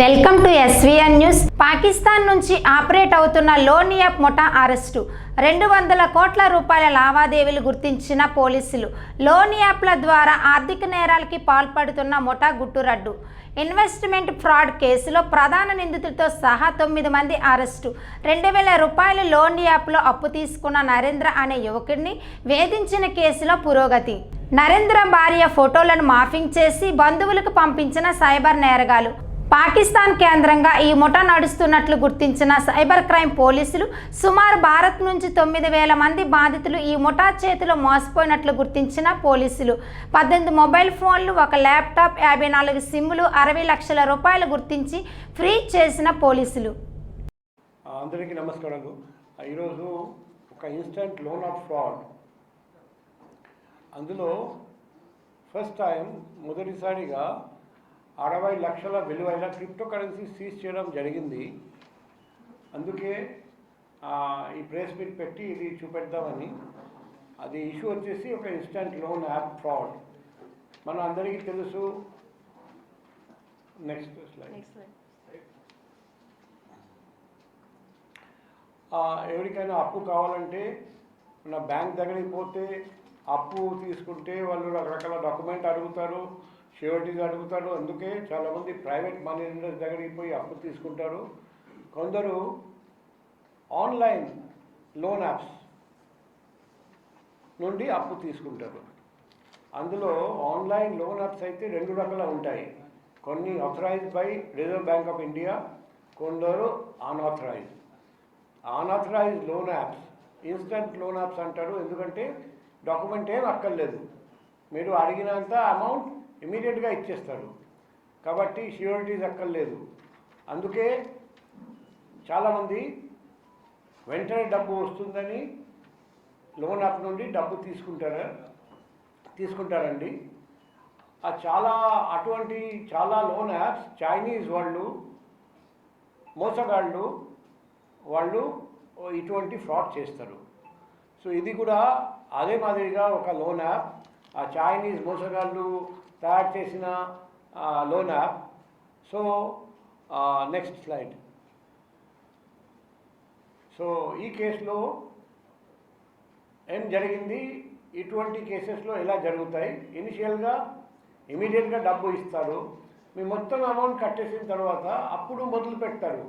Welcome to S V N news. Pakistan నుంచి operate అవుతున్న loan app ముఠా arrest. రెండు వందల కోట్ల రూపాయల లావాదేవీలు గుర్తించిన పోలీసులు లోనియాప్ల ద్వారా ఆర్థిక నేరాలకి పాల్పడుతున్న ముఠా గుట్టురడ్డు. ఇన్వెస్ట్మెంట్ ఫ్రాడ్ కేసులో ప్రధాన నిందితులతో సహా తొమ్మిది మంది అరెస్టు. రెండు వేల రూపాయల లోన్ యాప్లో అప్పు తీసుకున్న నరేంద్ర అనే యువకుడిని వేధించిన కేసులో పురోగతి. నరేంద్ర భార్య ఫోటోలను మాఫింగ్ చేసి బంధువులకు పంపించిన సైబర్ నేరగాలు. పాకిస్తాన్ కేంద్రంగా ఈ ముఠా నడుస్తున్నట్లు గుర్తించిన సైబర్ క్రైమ్ పోలీసులు సుమారు భారత్ నుంచి తొమ్మిది వేల మంది బాధితులు ఈ ముఠా చేతిలో మోసపోయినట్లు గుర్తించిన పోలీసులు. పద్దెనిమిది మొబైల్ ఫోన్లు ఒక ల్యాప్టాప్ యాభై నాలుగు సిమ్లు అరవై లక్షల రూపాయలు గుర్తించి ఫ్రీ చేసిన పోలీసులు. అందరికీ నమస్కారాలు ఈరోజు ఒక ఇన్స్టెంట్ లోన్ ఆఫ్ ఫ్రాడ్. అందులో ఫస్ట్ టైం మొదటిసారిగా అరవై లక్షల విలువైన క్రిప్టో కరెన్సీ సీజ్ చేయడం జరిగింది. అందుకే ఈ ప్రెస్ మీట్ పెట్టి ఇది చూపెడదామని. అది ఇష్యూ వచ్చేసి ఒక ఇన్స్టంట్ లోన్ యాప్ ఫ్రాడ్. మన అందరికీ తెలుసు. Next slide. ఎవరికైనా అప్పు కావాలంటే మన బ్యాంక్ దగ్గరికి పోతే అప్పు తీసుకుంటే వాళ్ళు రకరకాల డాక్యుమెంట్ అడుగుతారు. షూరిటీస్ అడుగుతారు అందుకే చాలామంది ప్రైవేట్ మనీ దగ్గరికి పోయి అప్పు తీసుకుంటారు. కొందరు ఆన్లైన్ లోన్ యాప్స్ నుండి అప్పు తీసుకుంటారు. అందులో ఆన్లైన్ లోన్ యాప్స్ అయితే రెండు రకాల ఉంటాయి. కొన్ని authorised by reserve bank of India కొందరు unauthorised unauthorised loan apps instant loan apps అంటారు. ఎందుకంటే డాక్యుమెంట్ ఏం అక్కర్లేదు. మీరు అడిగినంత అమౌంట్ ఇమీడియట్గా ఇచ్చేస్తారు కాబట్టి ష్యూరిటీస్ అక్కర్లేదు అందుకే చాలామంది వెంటనే డబ్బు వస్తుందని లోన్ యాప్ నుండి డబ్బు తీసుకుంటారు తీసుకుంటారండి. ఆ చాలా అటువంటి చాలా లోన్ యాప్స్ చైనీస్ వాళ్ళు మోసగాళ్ళు వాళ్ళు ఇటువంటి ఫ్రాడ్ చేస్తారు. సో ఇది కూడా అదే మాదిరిగా ఒక లోన్ యాప్ ఆ చైనీస్ మోసగాళ్ళు తయారు చేసిన loan. App so next slide so ఈ కేసులో ఏం జరిగింది? ఇటువంటి కేసెస్లో ఎలా జరుగుతాయి? ఇనిషియల్గా ఇమీడియట్గా డబ్బు ఇస్తారు. మీ మొత్తం అమౌంట్ కట్టేసిన తర్వాత అప్పుడు మొదలు పెడతారు.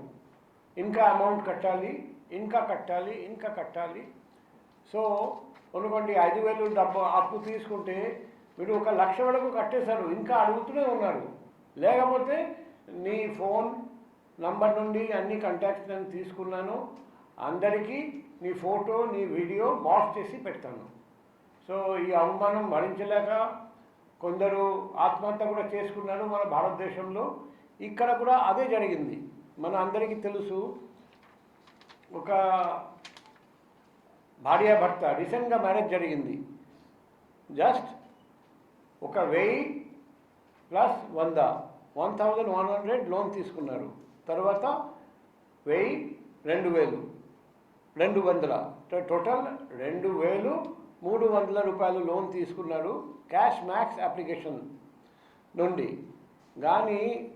ఇంకా అమౌంట్ కట్టాలి ఇంకా కట్టాలి ఇంకా కట్టాలి. సో అనుకోండి ఐదు వేలు డబ్బు అప్పు తీసుకుంటే వీడు ఒక లక్ష వరకు కట్టేశారు ఇంకా అడుగుతూనే ఉన్నారు లేకపోతే నీ ఫోన్ నంబర్ నుండి అన్ని కాంటాక్ట్స్ నేను తీసుకున్నాను. అందరికీ నీ ఫోటో నీ వీడియో బాక్స్ చేసి పెడతాను. సో ఈ అవమానం భరించలేక కొందరు ఆత్మహత్య కూడా చేసుకున్నారు మన భారతదేశంలో. ఇక్కడ కూడా అదే జరిగింది. మన అందరికీ తెలుసు ఒక భార్య భర్త రీసెంట్గా మ్యారేజ్ జరిగింది. జస్ట్ ఒక వెయ్యి ప్లస్ వంద. One thousand one hundred loan తీసుకున్నారు. తర్వాత వెయ్యి రెండు వేలు. రెండు వందల. టోటల్ రెండు వేలు మూడు వందల రూపాయలు లోన్ తీసుకున్నారు క్యాష్ మ్యాక్స్ అప్లికేషన్ నుండి. కానీ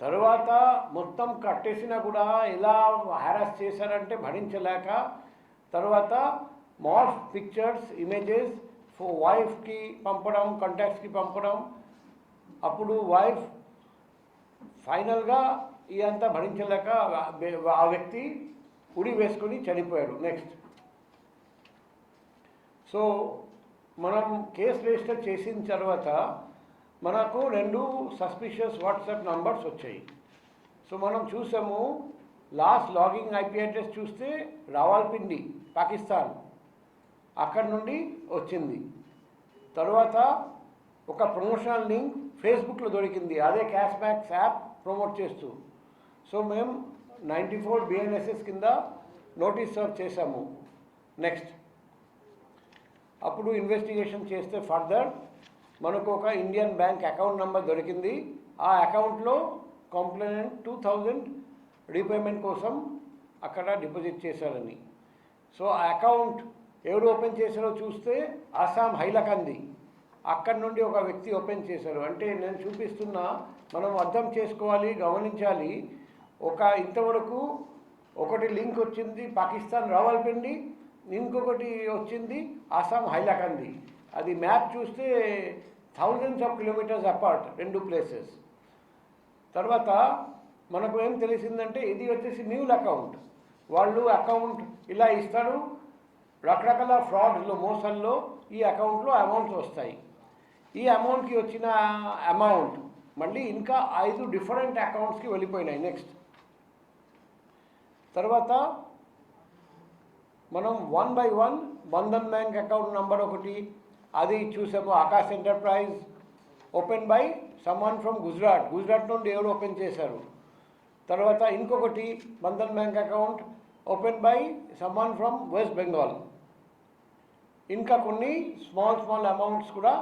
తర్వాత మొత్తం కట్టేసినా కూడా ఎలా హ్యారాస్ చేశారంటే భరించలేక తర్వాత మాల్స్ పిక్చర్స్ ఇమేజెస్ సో వైఫ్కి పంపడం కంటాక్ట్స్కి పంపడం అప్పుడు వైఫ్ ఫైనల్గా ఇదంతా భరించలేక ఆ- ఆ వ్యక్తి ఉడి వేసుకొని చనిపోయాడు. నెక్స్ట్ సో మనం కేసు రిజిస్టర్ చేసిన తర్వాత మనకు రెండు సస్పిషియస్ వాట్సాప్ నంబర్స్ వచ్చాయి. సో మనం చూసాము లాస్ట్ లాగింగ్ ఐపీ అడ్రస్ చూస్తే రావాల్పిండి పాకిస్తాన్. అక్కడి నుండి వచ్చింది. తర్వాత ఒక ప్రమోషనల్ లింక్ ఫేస్బుక్లో దొరికింది. అదే క్యాష్ బ్యాక్స్ యాప్ ప్రమోట్ చేస్తూ. సో మేము నైంటీ ఫోర్ బిఎన్ఎస్ఎస్ కింద నోటీస్ సర్వ్ చేశాము. నెక్స్ట్. అప్పుడు ఇన్వెస్టిగేషన్ చేస్తే ఫర్దర్ మనకు ఒక ఇండియన్ బ్యాంక్ అకౌంట్ నెంబర్ దొరికింది. ఆ అకౌంట్లో కంప్లైంట్ టూ థౌజండ్ రీపేమెంట్ కోసం అక్కడ డిపాజిట్ చేశారని. సో ఆ అకౌంట్ ఎవరు ఓపెన్ చేశారో చూస్తే అస్సాం హైలకంది. అక్కడి నుండి ఒక వ్యక్తి ఓపెన్ చేశారు అంటే నేను చూపిస్తున్నా మనం అర్థం చేసుకోవాలి గమనించాలి. ఒక ఇంతవరకు ఒకటి లింక్ వచ్చింది పాకిస్తాన్ రావాల్పిండి ఇంకొకటి వచ్చింది అస్సాం హైలకంది. అది మ్యాప్ చూస్తే థౌజండ్స్ ఆఫ్ కిలోమీటర్స్ అపార్ట్ రెండు ప్లేసెస్. తర్వాత మనకు ఏం తెలిసిందంటే ఇది వచ్చేసి న్యూల్ అకౌంట్. వాళ్ళు అకౌంట్ ఇలా ఇస్తారు రకరకాల ఫ్రాడ్స్లో మోసాల్లో ఈ అకౌంట్లో అమౌంట్స్ వస్తాయి. ఈ అమౌంట్కి వచ్చిన అమౌంట్ మళ్ళీ ఇంకా ఐదు డిఫరెంట్ అకౌంట్స్కి వెళ్ళిపోయినాయి నెక్స్ట్. తర్వాత మనం one by one Bandhan bank account number ఒకటి అది చూసాము Akash enterprise open by someone from Gujarat. Gujarat నుండి ఎవరు ఓపెన్ చేశారు? తర్వాత ఇంకొకటి Bandhan bank account open by someone from West Bengal. ఇంకా కొన్ని స్మాల్ స్మాల్ అమౌంట్స్ కూడా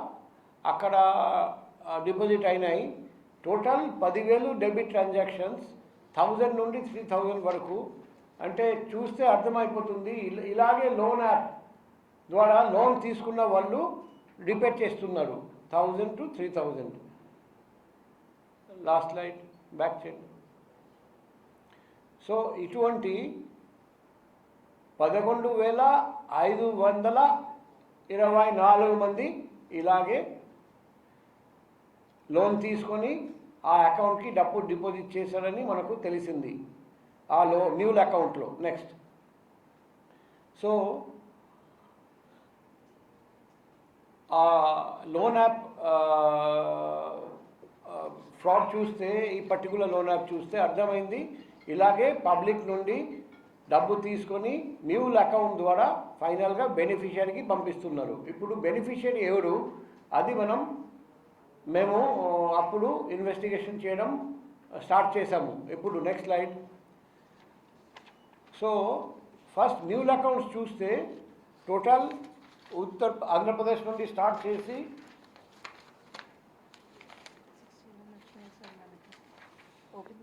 అక్కడ డిపాజిట్ అయినాయి. టోటల్ పదివేలు డెబిట్ ట్రాన్సాక్షన్స్ థౌజండ్ నుండి త్రీ థౌజండ్ వరకు. అంటే చూస్తే అర్థమైపోతుంది ఇలాగే లోన్ యాప్ ద్వారా లోన్ తీసుకున్న వాళ్ళు రిపేర్ చేస్తున్నారు. Thousand to three thousand last light back చేయండి సో ఇటువంటి పదకొండు వేల ఐదు వందల ఇరవై నాలుగు మంది ఇలాగే లోన్ తీసుకొని ఆ అకౌంట్కి డబ్బు డిపాజిట్ చేశారని మనకు తెలిసింది. ఆ లో న్యూల్ అకౌంట్లో నెక్స్ట్. సో ఆ లోన్ యాప్ ఫ్రాడ్ చూస్తే ఈ పర్టికులర్ లోన్ యాప్ చూస్తే అర్థమైంది. ఇలాగే పబ్లిక్ నుండి డబ్బు తీసుకొని న్యూల్ అకౌంట్ ద్వారా ఫైనల్గా బెనిఫిషియరీకి పంపిస్తున్నారు. ఇప్పుడు బెనిఫిషియరీ ఎవరు? అది మనం మేము అప్పుడు ఇన్వెస్టిగేషన్ చేయడం స్టార్ట్ చేసాము ఇప్పుడు next slide. So first mule accounts చూస్తే టోటల్ ఉత్తర్ ఆంధ్రప్రదేశ్ నుండి స్టార్ట్ చేసి ఓపెన్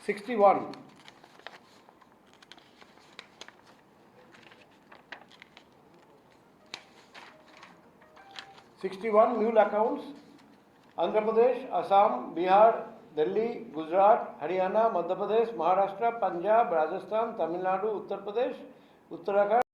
చేసాను sixty one sixty one mule accounts Andhra Pradesh Assam Bihar Delhi Gujarat Haryana Madhya Pradesh Maharashtra Punjab Rajasthan Tamil Nadu Uttar Pradesh Uttarakhand